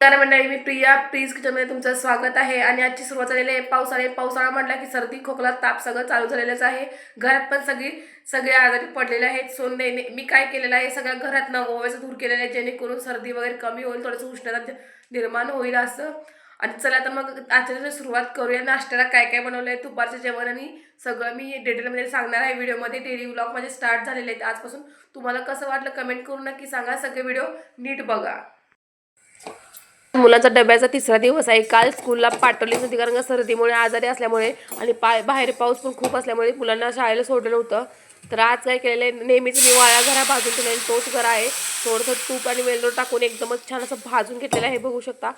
तर मंडळी मी प्रिया. प्लीज किचनमध्ये तुमचं स्वागत आहे. आणि आजची सुरुवात झालेली आहे पावसाळे. पावसाळा म्हटला की सर्दी खोकला ताप सगळं चालू झालेलंच आहे. घरात पण सगळी सगळे आजारी पडलेले आहेत. सोने मी काय केलेलं आहे? सगळ्या घरात ना ओव्याचं धूर केलेलं आहे जेणेकरून सर्दी वगैरे कमी होईल थोडंसं उष्णता निर्माण होईल असं. आणि चला तर मग आजच्या सुरुवात करूया. नाश्त्याला काय काय बनवलं आहे दुपारचं जेवण आणि सगळं मी डिटेलमध्ये सांगणार आहे व्हिडिओमध्ये. डेली व्लॉग माझे स्टार्ट झालेले आहेत आजपासून. तुम्हाला कसं वाटलं? कमेंट करून नक्की सांगा. सगळे व्हिडिओ नीट बघा. मुलांचा डब्याचा तिसरा दिवस आहे. काल स्कूलला पाठवले होती कारण का सर्दीमुळे आजारी असल्यामुळे आणि पाय बाहेर पाऊस पण खूप असल्यामुळे मुलांना शाळेला सोडलं होतं तर आज काय केलेलं आहे? नेहमीच मी वाळा घरा भाजून केलेलं तोच घर आहे. थोडंसं तूप आणि वेलदोड टाकून एकदमच छान असं भाजून घेतलेलं आहे बघू शकता.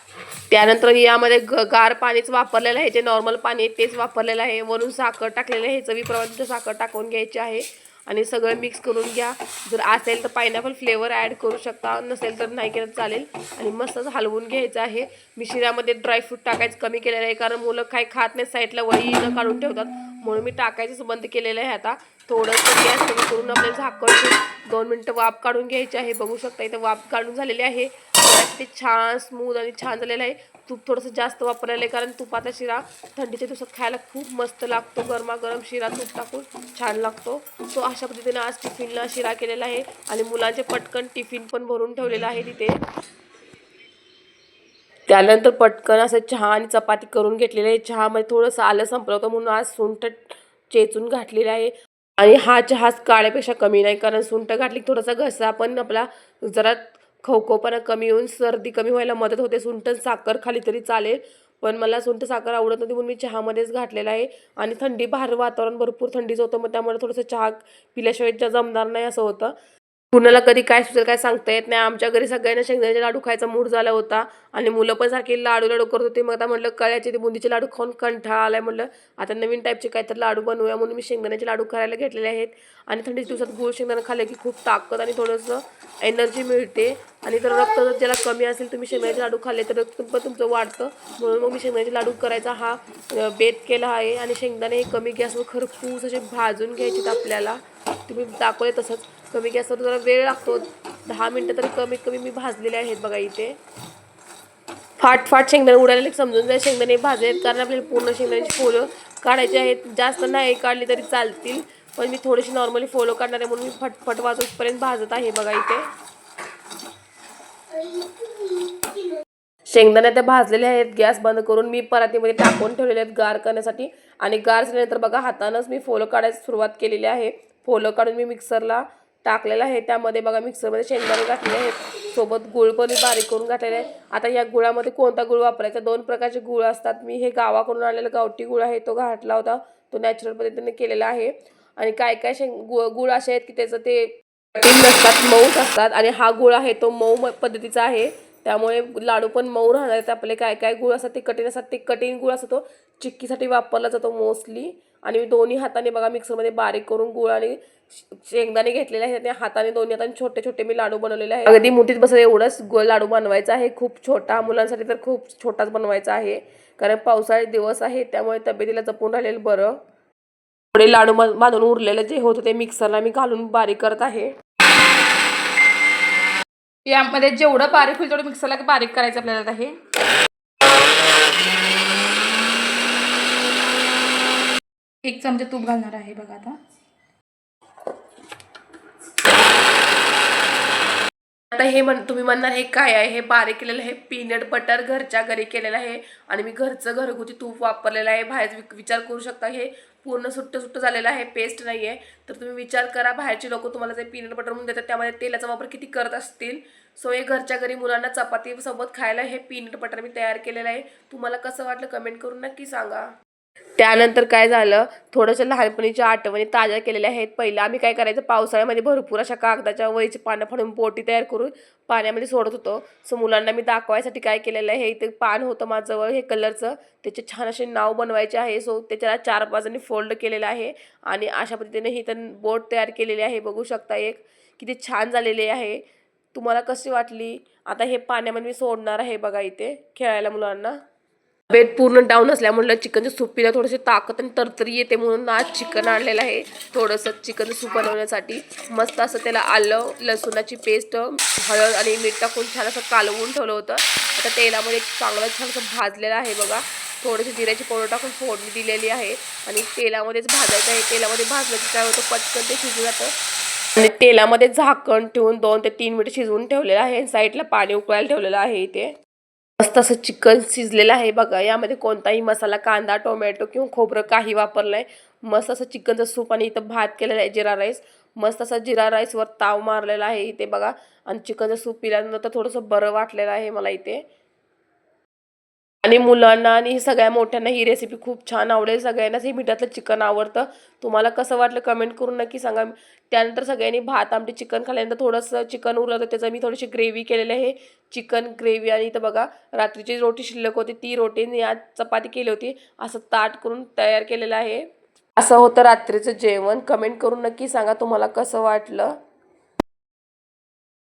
त्यानंतर यामध्ये ग गार पाणीच वापरलेलं आहे जे नॉर्मल पाणी आहे तेच वापरलेलं आहे. वरून साखर टाकलेलं आहे चवीप्रमाणे साखर टाकून घ्यायची आहे. आणि सगळं मिक्स करून घ्या. जर असेल तर पायनॅपल फ्लेवर ॲड करू शकता. नसेल तर नाही केलं चालेल. आणि मस्तच हलवून घ्यायचं आहे. मिशिरामध्ये ड्रायफ्रूट टाकायचं कमी केलेलं आहे. कारण मुलं काही खात नाही साईडला वळी न काढून ठेवतात. म्हणून मी टाकायचंच बंद केलेलं आहे आता. थोडंसं गॅस कमी करून आपल्याला झाकण दोन मिनटं वाफ काढून घ्यायची आहे. बघू शकता इथं वाफ काढून झालेली आहे. ते छान स्मूथ आणि छान झालेलं आहे. तूप थोडंसं जास्त वापरलेलं आहे कारण तुपाचा शिरा थंडीच्या दिवसात खायला खूप मस्त लागतो. गरमागरम शिरा तूप टाकून छान लागतो. सो अशा पद्धतीने आज टिफिनला शिरा केलेला आहे आणि मुलांचे पटकन टिफिन पण भरून ठेवलेलं आहे तिथे. त्यानंतर पटकन असं चहा आणि चपाती करून घेतलेली आहे. चहामध्ये थोडंसं आलं संपलं होतं म्हणून आज सुंठ चेचून घातलेलं आहे. आणि हा चहा काळ्यापेक्षा कमी नाही कारण सुंठ घातली थोडासा घसा पण आपला जरा खवखवपणा कमी होऊन सर्दी कमी व्हायला मदत होते. सुंठ साखर खाली तरी चालेल पण मला सुंठ साखर आवडत नव्हती म्हणून मी चहामध्येच घातलेला आहे. आणि थंडी बाहेर वातावरण भरपूर थंडीचं होतं मग त्यामुळे थोडंसं चहा पिल्याशिवाय जमणार नाही असं होतं. कुणाला कधी काय सुचेल काय सांगता येत नाही. आमच्या घरी सगळ्यांना शेंगदाण्याचे लाडू खायचा मूड झाला होता. आणि मुलं पण सारखी लाडू लाडू करत होते. मग आता म्हटलं कळ्याचे ते बुंदीचे लाडू खाऊन कंठाळा आलाय म्हटलं. आता नवीन टाईपचे काहीतरी लाडू बनवूया म्हणून मी शेंगदाण्याचे लाडू करायला घेतलेले आहेत. आणि थंडीच्या दिवसात गुळ शेंगदाणा खाल्ले की खूप ताकद आणि थोडंसं एनर्जी मिळते. आणि जर रक्त जर ज्याला कमी असेल तुम्ही शेंगदाण्याचे लाडू खाल्ले तर रक्त पण तुमचं वाढतं. म्हणून मग मी शेंगदाण्याचे लाडू करायचा हा बेत केला आहे. आणि शेंगदाणे हे कमी गॅसवर खरपूस असे भाजून घ्यायचे आपल्याला. तुम्ही दाखवले तसंच. कमी गॅसवर जरा वेळ लागतो. दहा मिनटं तरी कमीत कमी मी भाजलेले आहेत बघा इथे. फाट फाट शेंगदाणे उडालेले समजून जाईल शेंगदाणे भाजलेत कारण आपल्याला पूर्ण शेंगदाण्याची फोलं काढायची आहेत. जास्त नाही काढली तरी चालतील. पण मी थोडीशी नॉर्मली फोलो काढणार आहे म्हणून मी फटफट वाजोपर्यंत भाजत आहे बघा इथे. शेंगदाणे त्या भाजलेले आहेत. गॅस बंद करून मी परातीमध्ये टाकून ठेवलेले आहेत गार करण्यासाठी. आणि गार झाल्यानंतर बघा हातानंच मी फोलं काढायला सुरुवात केलेली आहे. फोलं काढून मी मिक्सरला टाकलेलं आहे. त्यामध्ये बघा मिक्सरमध्ये शेंगदाणे घातलेले आहेत. सोबत गुळ पण बारीक करून घातलेले आहे आता या गुळामध्ये कोणता गुळ वापरायचा? दोन प्रकारचे गुळ असतात. मी हे गावाकडून आणलेला गावठी गुळ आहे. तो घातला होता. तो नॅचरल पद्धतीने केलेला आहे. आणि काय काय शेंग गुळ गुळ असे आहेत की त्याचं ते कठीण नसतात मऊच असतात. आणि हा गुळ आहे तो मऊ म- पद्धतीचा आहे. त्यामुळे लाडू पण मऊ राहणार आहेत. आपले काय काय गुळ असतात ते कठीण असतात. ते कठीण गुळ असतो तो चिक्कीसाठी वापरला जातो मोस्टली आणि मी दोन्ही हाताने बघा मिक्सरमध्ये बारीक करून गुळ आणि श- शेंगदाणे घेतलेले आहेत. त्या हाताने दोन्ही हाताने छोटे छोटे मी लाडू बनवलेले आहे अगदी मुठीत बसत एवढंच गोल लाडू बनवायचा आहे. खूप छोटा मुलांसाठी तर खूप छोटाच बनवायचा आहे. कारण पावसाळी दिवस आहे त्यामुळे तब्येतीला जपून राहिलेलं बरं. थोडे लाडू बांधून उरलेले जे होतं ते मिक्सरला मी घालून बारीक करत आहे. यामध्ये जेवढं बारीक होईल तेवढं मिक्सरला बारीक करायचं आपल्याला आहे हे एक चमचे तूप घालणार आहे बघा आता. आता हे म्हण तुम्ही म्हणणार हे काय आहे? हे बारीक केलेलं आहे पीनट बटर घरच्या घरी केलेलं आहे आणि मी घरचं घरगुती तूप वापरलेलं आहे. बाहेर विचार करू शकता हे पूर्ण सुट्ट सुट्ट झालेलं आहे पेस्ट नाही आहे. तर तुम्ही विचार करा बाहेरचे लोक तुम्हाला जे पीनट बटर म्हणून देतात त्यामध्ये तेलाचा वापर किती करत असतील? सो हे घरच्या घरी मुलांना चपातीसोबत खायला हे पीनट बटर मी तयार केलेलं आहे. तुम्हाला कसं वाटलं कमेंट करून नक्की सांगा. त्यानंतर काय झालं? थोडंसं लहानपणीच्या आठवणी ताज्या केलेल्या आहेत. पहिलं आम्ही काय करायचं? पावसाळ्यामध्ये भरपूर अशा कागदाच्या वयची पानं फाडून पोटी तयार करून पाण्यामध्ये सोडत होतो. सो मुलांना मी दाखवायसाठी काय केलेलं आहे? हे इथे पान होतं माझ्याजवळ हे कलरचं. त्याचे छान असे नाव बनवायचे आहे. सो त्याच्याला चार पाचांनी फोल्ड केलेलं आहे. आणि अशा पद्धतीने ही तर बोट तयार केलेली आहे. बघू शकता एक किती छान झालेली आहे. तुम्हाला कशी वाटली? आता हे पाण्यामध्ये मी सोडणार आहे बघा इथे खेळायला मुलांना. बेड पूर्ण डाऊन असल्यामुळे चिकनच्या सूप पिला थोडीशी ताकद आणि तरतरी येते म्हणून आज चिकन आणलेलं आहे. थोडंसं चिकन सूप बनवण्यासाठी. मस्त असं त्याला आलं लसूणाची पेस्ट हळद आणि मीठ टाकून छान असं कालवून ठेवलं होतं. आता तेलामध्ये चांगलं छान असं भाजलेलं आहे बघा. थोडीशी जिऱ्याची पावडर टाकून फोडणी दिलेली आहे आणि तेलामध्येच भाजायचं आहे. तेलामध्ये भाजलं की काय होतं पटकन ते शिजून जातं. आणि तेलामध्ये झाकण ठेवून दोन ते तीन मिनिट शिजवून ठेवलेलं आहे साईडला पाणी उकळायला ठेवलेलं आहे इथे. मस्त असं चिकन शिजलेलं आहे बघा. यामध्ये कोणताही मसाला कांदा टोमॅटो किंवा खोबरं काही वापरलं आहे मस्त असं चिकनचं सूप आणि इथं भात केलेला आहे जिरा राईस. मस्त असं जिरा राईसवर ताव मारलेला आहे इथे बघा. आणि चिकनचं सूप पिल्यानंतर थोडंसं बरं वाटलेलं आहे मला इथे. आणि मुलांना आणि सगळ्या मोठ्यांना ही रेसिपी खूप छान आवडेल. सगळ्यांनाच हे मिठातलं चिकन आवडतं. तुम्हाला कसं वाटलं कमेंट करून नक्की सांगा. त्यानंतर सगळ्यांनी भात आमटी चिकन खाल्ल्यानंतर थोडंसं चिकन उरलं तर त्याचं मी थोडीशी ग्रेव्ही केलेली आहे. चिकन ग्रेव्ही आणि इथं बघा रात्रीची रोटी शिल्लक होती. ती रोटी आज चपाती केली होती. असं ताट करून तयार केलेलं आहे. असं होतं रात्रीचं जेवण. कमेंट करून नक्की सांगा तुम्हाला कसं वाटलं.